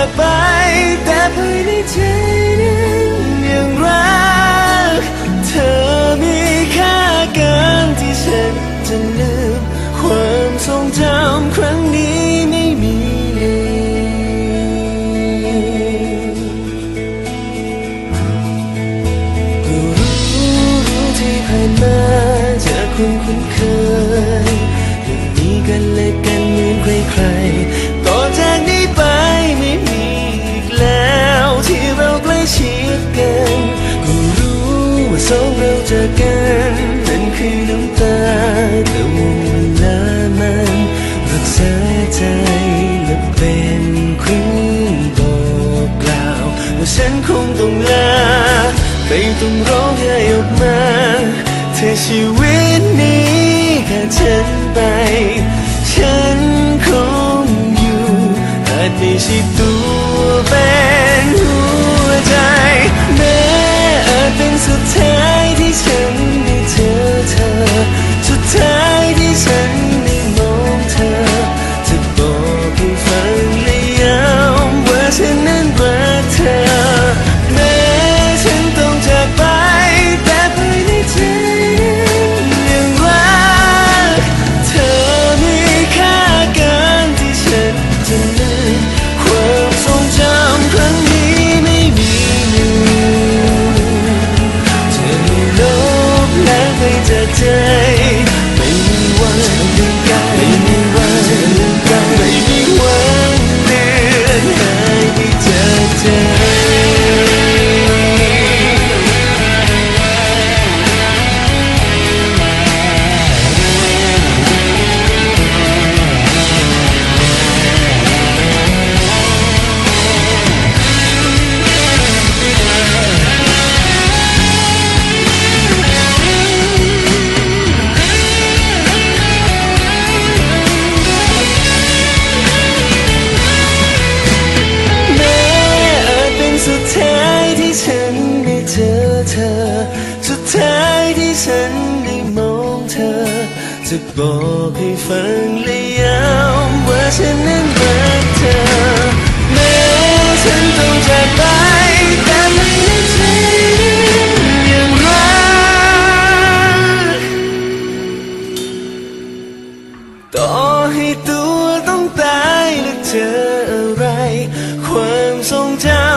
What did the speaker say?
จากไป แต่ภายในใจนั้นยังรัก เธอมีค่าเกินที่ฉันจะลืมความทรงจำครั้งนี้ไม่มีก็รู้รู้ที่ผ่านมาจากคนคุ้นเคยยังมีกันและกัน สองเราเจอกันนั่นคือน้ำตาแต่วงเวลามันรักษาใจและเป็นครื่งบอกกล่าวว่าฉันคงต้องลาไม่ต้องร้องไห้ออกมาเธอชีวิตนี้ขาดฉันไป ฉันคงอยู่อาจไม่ใช่ตัวเป็นหัวใจแม้อาจเป็นสุดท้าย จะบอกให้ฟังและย้ำว่าฉันนั้นรักเธอแม้ฉันต้องจากไปแต่มัในใจยังรักต่อให้ตัวต้องตายและเจออะไร ความทรงจำ